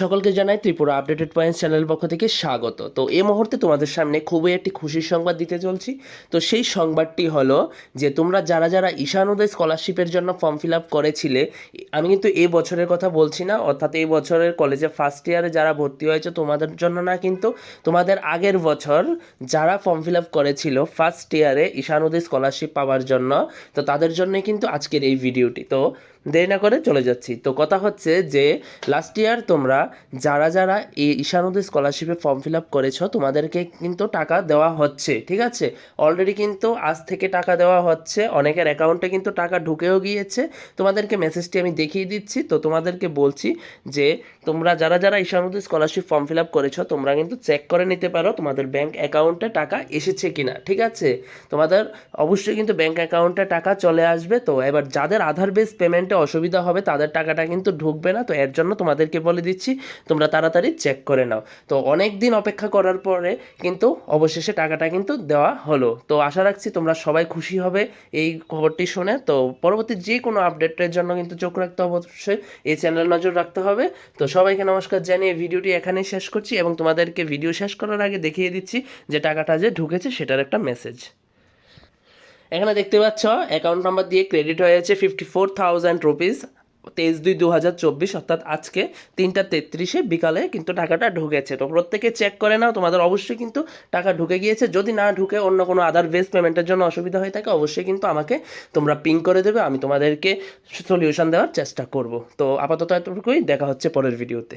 সকলকে জানাই Tripura updated points channel পক্ষ থেকে স্বাগত। তো এই মুহূর্তে তোমাদের সামনে খুবই একটি খুশির সংবাদ দিতে চলছি। তো সেই সংবাদটি হলো যে, তোমরা যারা যারা ঈশানোদয় স্কলারশিপের জন্য ফর্ম ফিল আপ করেছিলে, আমি কিন্তু এই বছরের কথা বলছি না, অর্থাৎ এই বছরের কলেজে ফার্স্ট ইয়ারে যারা ভর্তি হয়েছে, তোমাদের জন্য না, কিন্তু তোমাদের আগের বছর যারা ফর্ম ফিল আপ করেছিল ফার্স্ট ইয়ারে ঈশানোদয় স্কলারশিপ পাওয়ার জন্য, তো তাদের জন্যই কিন্তু আজকের এই ভিডিওটি তো দেরি না করে চলে যাচ্ছি। তো কথা হচ্ছে যে লাস্ট ইয়ার তোমরা যারা যারা এই ঈশানোদয় স্কলারশিপে ফর্ম ফিল আপ করেছ, তোমাদেরকে কিন্তু টাকা দেওয়া হচ্ছে, ঠিক আছে? অলরেডি কিন্তু আজ থেকে টাকা দেওয়া হচ্ছে, অনেকের অ্যাকাউন্টে কিন্তু টাকা ঢুকেও গিয়েছে। তোমাদেরকে মেসেজটি আমি দেখিয়ে দিচ্ছি। তো তোমাদেরকে বলছি যে, তোমরা যারা যারা Ishanoday scholarship form fill up করেছ, তোমরা কিন্তু চেক করে নিতে পারো তোমাদের ব্যাংক অ্যাকাউন্টে টাকা এসেছে কি না ঠিক আছে? তোমাদের অবশ্যই কিন্তু ব্যাংক অ্যাকাউন্টে টাকা চলে আসবে। তো এবার যাদের আধার বেস পেমেন্টে অসুবিধা হবে, তাদের টাকাটা কিন্তু ঢুকবে না। তো এর জন্য তোমাদেরকে বলে দিচ্ছি, তোমরা তাড়াতাড়ি চেক করে নাও। তো অনেক দিন অপেক্ষা করার পরে কিন্তু অবশেষে টাকাটা কিন্তু দেওয়া হলো। তো আশা রাখছি তোমরা সবাই খুশি হবে এই খবরটি শুনে। তো পরবর্তী যে কোনো আপডেটের জন্য কিন্তু চোখ রাখতে হবে অবশ্যই, এই চ্যানেল নজর রাখতে হবে। তো সবাইকে নমস্কার জানিয়ে ভিডিওটি এখানেই শেষ করছি এবং তোমাদেরকে ভিডিও শেষ করার আগে দেখিয়ে দিচ্ছি যে টাকাটা যে ঢুকেছে সেটার একটা মেসেজ এখানে দেখতে পাচ্ছ অ্যাকাউন্ট নাম্বার দিয়ে ক্রেডিট হয়ে হয়েছে ফিফটি ফোর থাউজেন্ড রুপিস তেইশ দুই দু হাজার চব্বিশ, অর্থাৎ আজকে তিনটা তেত্রিশে বিকালে কিন্তু টাকাটা ঢুকেছে। তো প্রত্যেকে চেক করে নাও, তোমাদের অবশ্যই কিন্তু টাকা ঢুকে গিয়েছে। যদি না ঢুকে অন্য কোনো আদার বেস পেমেন্টের জন্য অসুবিধা হয়ে থাকে, অবশ্যই কিন্তু আমাকে তোমরা পিং করে দেবে, আমি তোমাদেরকে সলিউশন দেওয়ার চেষ্টা করব। তো আপাতত এতটুকুই, দেখা হচ্ছে পরের ভিডিওতে